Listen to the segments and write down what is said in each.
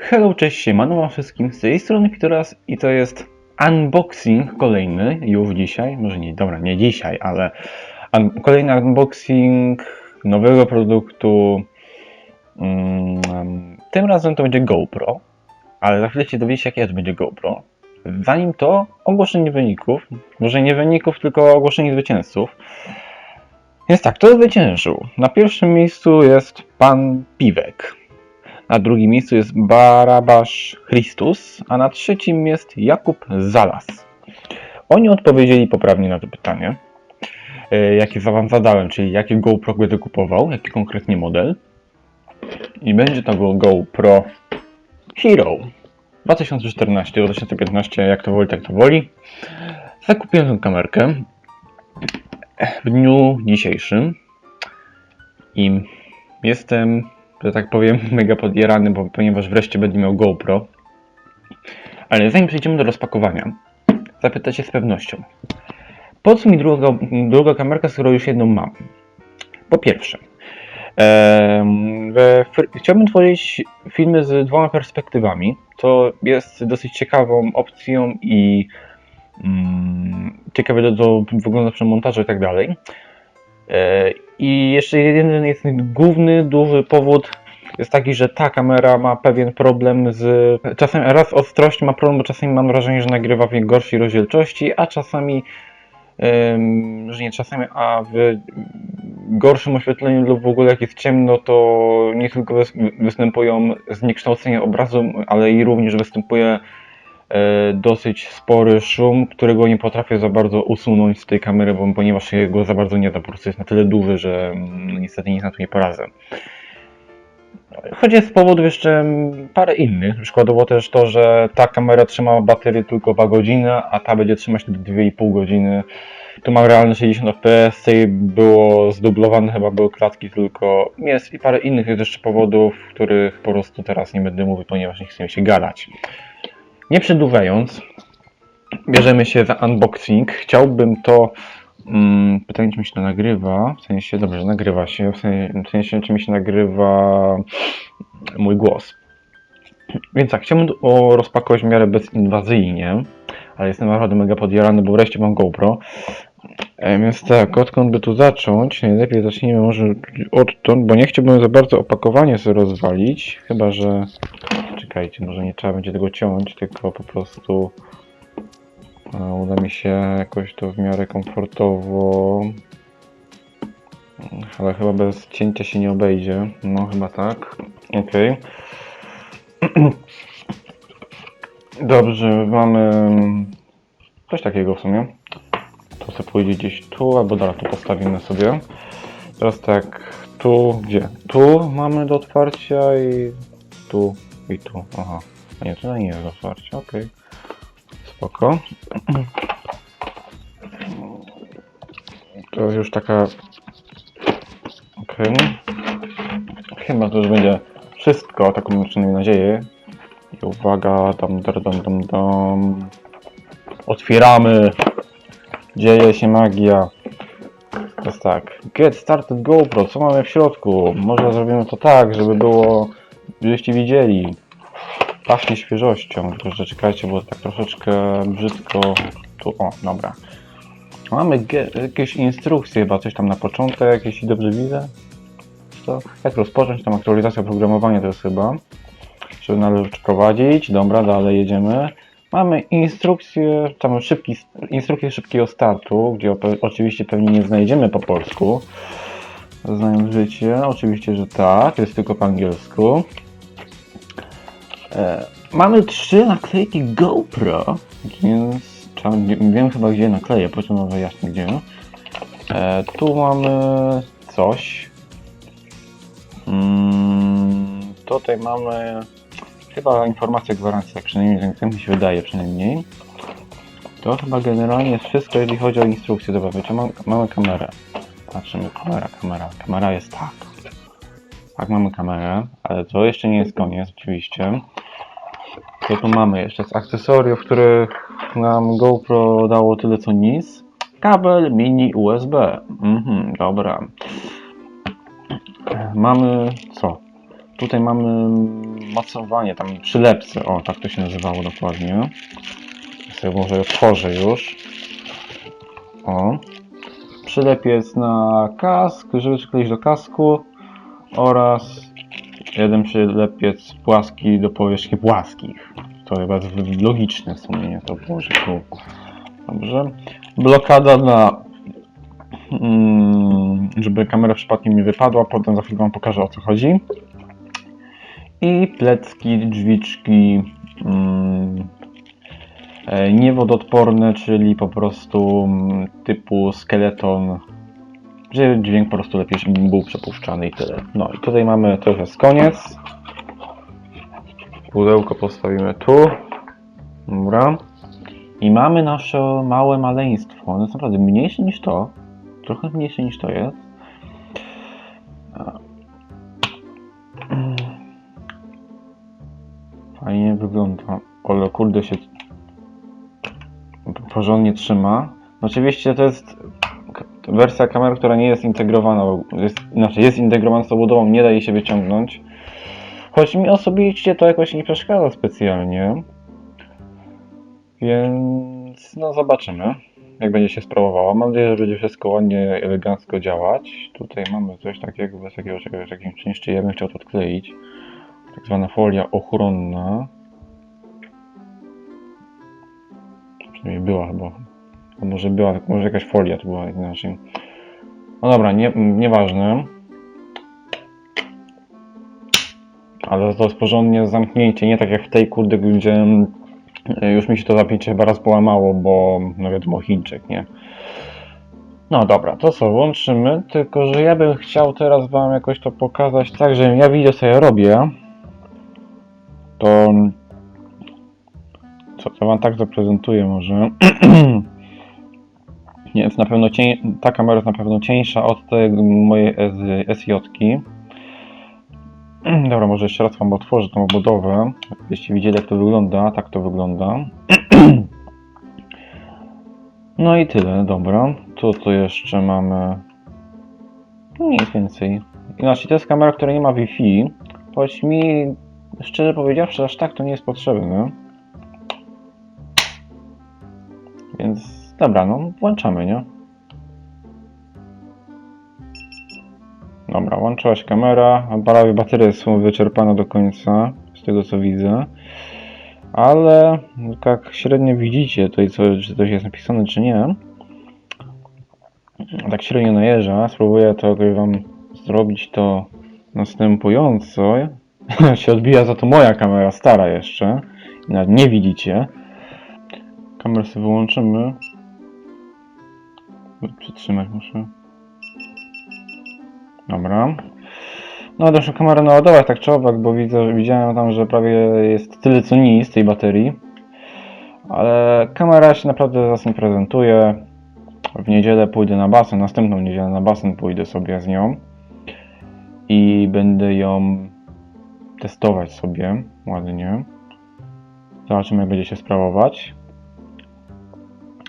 Hello, cześć, siemano wam wszystkim, z tej strony Pitoras i to jest unboxing kolejny już dzisiaj, może nie, dobra, nie dzisiaj, ale un kolejny unboxing nowego produktu. Mm, tym razem to będzie GoPro, ale za chwilę się dowiecie jakie to będzie GoPro. Zanim to, ogłoszenie wyników, może nie wyników, tylko ogłoszenie zwycięzców. Więc tak, kto zwyciężył? Na pierwszym miejscu jest pan Piwek. Na drugim miejscu jest Barabasz Christus, a na trzecim jest Jakub Zalas. Oni odpowiedzieli poprawnie na to pytanie, e, jakie wam zadałem, czyli jakie GoPro będę kupował, jaki konkretnie model. I będzie to go- GoPro Hero 2014-2015, jak to woli, tak to woli. Zakupiłem tę kamerkę w dniu dzisiejszym i jestem że tak powiem, mega podjarany, bo, ponieważ wreszcie będę miał GoPro. Ale zanim przejdziemy do rozpakowania, zapytacie z pewnością. Po co mi druga, druga kamerka, skoro już jedną mam? Po pierwsze, we, chciałbym tworzyć filmy z dwoma perspektywami. To jest dosyć ciekawą opcją i mm, ciekawe do, do wygląda przy montażu i tak dalej. I jeszcze jeden jest główny, duży powód jest taki, że ta kamera ma pewien problem z. Czasem raz ostrość ma problem, bo czasami mam wrażenie, że nagrywa w gorszej rozdzielczości, a czasami. em, że nie czasami, a w gorszym oświetleniu lub w ogóle jak jest ciemno, to nie tylko wys- występują zniekształcenia obrazu, ale i również występuje dosyć spory szum, którego nie potrafię za bardzo usunąć z tej kamery, bo, ponieważ się go za bardzo nie da, po prostu jest na tyle duży, że mm, niestety nic na to nie poradzę. Choć jest z powodów jeszcze parę innych, przykładowo też to, że ta kamera trzyma baterię tylko 2 godziny, a ta będzie trzymać 2,5 godziny. Tu mam realne 60 fps, tej było zdublowane, chyba były klatki tylko. Jest i parę innych jest jeszcze powodów, których po prostu teraz nie będę mówił, ponieważ nie chcę się gadać. Nie przedłużając, bierzemy się za unboxing. Chciałbym to. Mm, pytanie, czy mi się to nagrywa. W sensie, dobrze, nagrywa się. W sensie, w sensie czy mi się nagrywa mój głos. Więc tak, chciałbym to rozpakować w miarę bezinwazyjnie, ale jestem naprawdę mega podjarany, bo wreszcie mam GoPro. E, Więc tak, odkąd by tu zacząć? Najlepiej zacznijmy może odtąd, bo nie chciałbym za bardzo opakowanie sobie rozwalić, chyba że... Czekajcie, może nie trzeba będzie tego ciąć, tylko po prostu e, uda mi się jakoś to w miarę komfortowo. Ale chyba bez cięcia się nie obejdzie. No chyba tak. Okej. Dobrze, mamy coś takiego w sumie. To sobie pójdzie gdzieś tu, albo dobra, tu postawimy sobie. Teraz tak, tu, gdzie? Tu mamy do otwarcia i tu i tu. Aha. A nie, tutaj nie jest do otwarcia, okej. Spoko. To jest już taka... Okej. Chyba to już będzie wszystko, taką mam nadzieję. I uwaga, dam, dam, dam, dam. Otwieramy! Dzieje się magia. To jest tak. Get started GoPro. Co mamy w środku? Może zrobimy to tak, żeby było, żebyście widzieli. Pachnie świeżością. Tylko, że czekajcie, bo tak troszeczkę brzydko. Tu, o, dobra. Mamy jakieś instrukcje, chyba coś tam na początek, jeśli dobrze widzę. To jak rozpocząć tam aktualizacja oprogramowania to jest chyba. Czy należy prowadzić? Dobra, dalej jedziemy. Mamy instrukcję, tam szybki, instrukcję szybkiego startu, gdzie oczywiście pewnie nie znajdziemy po polsku. Znając życie, oczywiście, że tak, jest tylko po angielsku. E, mamy trzy naklejki GoPro, więc trzeba, wiem chyba gdzie nakleję, po czym wyjaśnię gdzie. E, tu mamy coś. Mm, tutaj mamy chyba informacja gwarancji, tak przynajmniej tak mi się wydaje przynajmniej. To chyba generalnie jest wszystko, jeżeli chodzi o instrukcję. Dobra, wiecie, mam, mamy kamerę. Patrzymy, kamera, kamera. Kamera jest tak. Tak, mamy kamerę, ale to jeszcze nie jest koniec, oczywiście. Co tu mamy jeszcze z akcesoriów, których nam GoPro dało tyle co nic? Kabel mini USB. Mhm, dobra. Mamy co? Tutaj mamy mocowanie, tam przylepce, o tak to się nazywało dokładnie. Ja sobie może otworzę już. O. Przylepiec na kask, żeby przykleić do kasku oraz jeden przylepiec płaski do powierzchni płaskich. To chyba logiczne w sumie? To położę. Dobrze. Blokada na mm, żeby kamera przypadkiem nie wypadła, potem za chwilę wam pokażę o co chodzi. I plecki, drzwiczki e, niewododporne, czyli po prostu mm, typu skeleton, że dźwięk po prostu lepiej był przepuszczany i tyle. No i tutaj mamy, już jest koniec. Pudełko postawimy tu. Dobra. I mamy nasze małe maleństwo. Ono jest naprawdę mniejsze niż to. Trochę mniejsze niż to jest. Fajnie wygląda. Ale kurde się porządnie trzyma. Oczywiście to jest wersja kamery, która nie jest integrowana. Jest, znaczy jest integrowana z tą budową, nie da jej się wyciągnąć. Choć mi osobiście to jakoś nie przeszkadza specjalnie. Więc no zobaczymy, jak będzie się sprawowała. Mam nadzieję, że będzie wszystko ładnie, elegancko działać. Tutaj mamy coś takiego, bez jakiegoś jakimś czymś, czy ja bym chciał to odkleić. Tak zwana folia ochronna. Przynajmniej była chyba. A może była, może jakaś folia to była inaczej. No dobra, nie, nieważne. Ale to jest porządnie zamknięcie, nie tak jak w tej kurde, gdzie mm, już mi się to zapięcie chyba raz połamało, bo no wiadomo, Chińczyk, nie? No dobra, to co, łączymy, tylko że ja bym chciał teraz wam jakoś to pokazać tak, że ja widzę ja robię. To... To wam tak zaprezentuję może. Jest na pewno cień... ta kamera jest na pewno cieńsza od tej mojej SJ-ki. Dobra, może jeszcze raz wam otworzę tą obudowę. Jeśli widzieli jak to wygląda, tak to wygląda. No i tyle, dobra. Tu to jeszcze mamy... Nic więcej. Inaczej, to jest kamera, która nie ma Wi-Fi. Choć mi, szczerze powiedziawszy, aż tak to nie jest potrzebne. Dobra, no włączamy, nie? Dobra, włączyła się kamera, prawie baterie są wyczerpane do końca, z tego co widzę. Ale jak średnio widzicie tutaj, co, czy coś jest napisane, czy nie, tak średnio najeżdża, spróbuję to jakoś wam zrobić to następująco. się odbija za to moja kamera, stara jeszcze. Nawet nie widzicie. Kamerę sobie wyłączymy. Przytrzymać muszę. Dobra. No muszę kamerę naładować tak czy bo widzę, widziałem tam, że prawie jest tyle co nic tej baterii. Ale kamera się naprawdę zacnie prezentuje. W niedzielę pójdę na basen, następną niedzielę na basen pójdę sobie z nią. I będę ją testować sobie ładnie. Zobaczymy jak będzie się sprawować.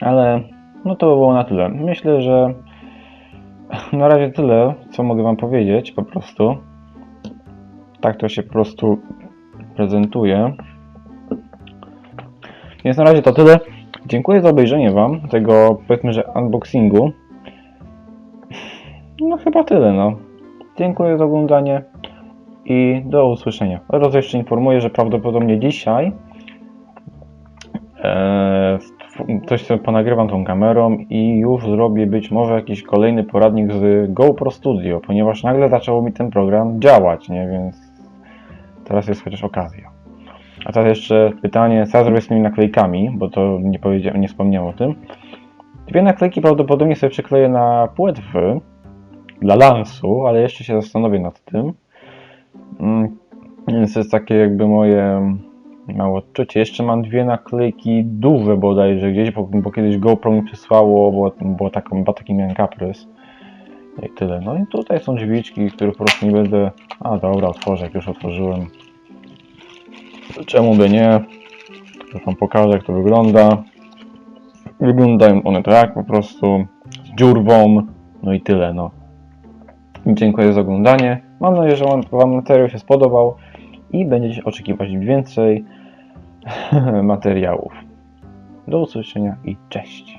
Ale no to by było na tyle. Myślę, że na razie tyle, co mogę Wam powiedzieć po prostu. Tak to się po prostu prezentuje. Więc na razie to tyle. Dziękuję za obejrzenie Wam tego, powiedzmy, że unboxingu. No chyba tyle, no. Dziękuję za oglądanie i do usłyszenia. Oraz jeszcze informuję, że prawdopodobnie dzisiaj e, coś sobie ponagrywam tą kamerą i już zrobię być może jakiś kolejny poradnik z GoPro Studio, ponieważ nagle zaczęło mi ten program działać, nie? Więc teraz jest chociaż okazja. A teraz jeszcze pytanie, co zrobię z tymi naklejkami, bo to nie powiedziałem, nie wspomniałem o tym. Dwie naklejki prawdopodobnie sobie przykleję na płetwy dla lansu, ale jeszcze się zastanowię nad tym. Mm, Więc to jest takie jakby moje małe odczucie. Jeszcze mam dwie naklejki duże bodajże gdzieś, bo, bo kiedyś GoPro mi przysłało, bo, bo, taką, bo taki miałem kaprys. I tyle. No i tutaj są drzwiczki, których po prostu nie będę... A dobra, otworzę, jak już otworzyłem. Czemu by nie? Wam pokażę, jak to wygląda. Wyglądają one tak, po prostu z dziurwą. No i tyle, no. Dziękuję za oglądanie. Mam nadzieję, że Wam materiał się spodobał i będziecie oczekiwać więcej materiałów. Do usłyszenia i cześć.